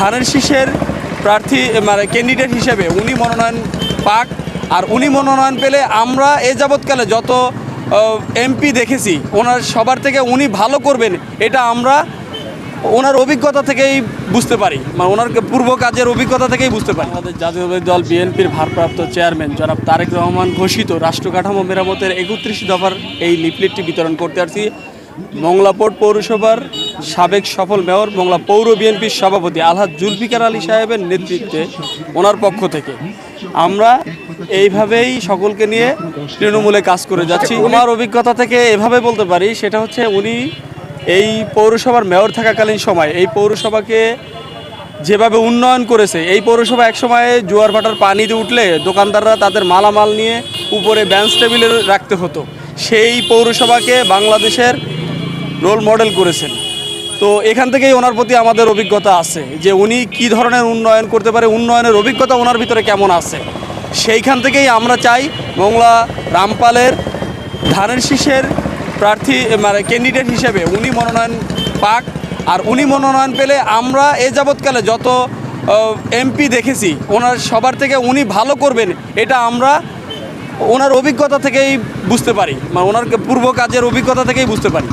ধানের শীষের প্রার্থী মানে ক্যান্ডিডেট হিসেবে উনি মনোনয়ন পাক। আর উনি মনোনয়ন পেলে আমরা এ যাবৎকালে যত এমপি দেখেছি, ওনার সবার থেকে উনি ভালো করবেন, এটা আমরা ওনার অভিজ্ঞতা থেকেই বুঝতে পারি। মানে ওনার পূর্ব কাজের অভিজ্ঞতা থেকেই বুঝতে পারি। আমাদের জাতীয়বাদী দল বিএনপির ভারপ্রাপ্ত চেয়ারম্যান জনাব তারেক রহমান ঘোষিত রাষ্ট্র কাঠামো মেরামতের একত্রিশ দফার এই লিফলেটটি বিতরণ করতে আসছি। মংলাপোর্ট পৌরসভার সাবেক সফল মেয়র, মংলা পৌর বিএনপির সভাপতি আলহাজ জুলফিকার আলী সাহেবের নেতৃত্বে ওনার পক্ষ থেকে। আমরা এইভাবেই সকলকে নিয়ে তৃণমূলে কাজ করে যাচ্ছি। ওনার অভিজ্ঞতা থেকে এভাবে বলতে পারি, সেটা হচ্ছে উনি এই পৌরসভার মেয়র থাকাকালীন সময়, এই পৌরসভাকে যেভাবে উন্নয়ন করেছে, এই পৌরসভা একসময় জোয়ার ভাটার পানিতে উঠলে দোকানদাররা তাদের মালামাল নিয়ে উপরে বেঞ্চ টেবিলে রাখতে হতো। সেই পৌরসভাকে বাংলাদেশের রোল মডেল করেছেন। তো এখান থেকেই ওনার প্রতি আমাদের অভিজ্ঞতা আছে যে উনি কি ধরনের উন্নয়ন করতে পারে, উন্নয়নের অভিজ্ঞতা ওনার ভিতরে কেমন আছে। সেইখান থেকেই আমরা চাই মংলা রামপালের ধানের শীষের প্রার্থী মানে ক্যান্ডিডেট হিসেবে উনি মনোনয়ন পাক। আর উনি মনোনয়ন পেলে আমরা এ যাবৎকালে যত এমপি দেখেছি, ওনার সবার থেকে উনি ভালো করবেন, এটা আমরা ওনার অভিজ্ঞতা থেকেই বুঝতে পারি মানে ওনার পূর্ব কাজের অভিজ্ঞতা থেকেই বুঝতে পারি।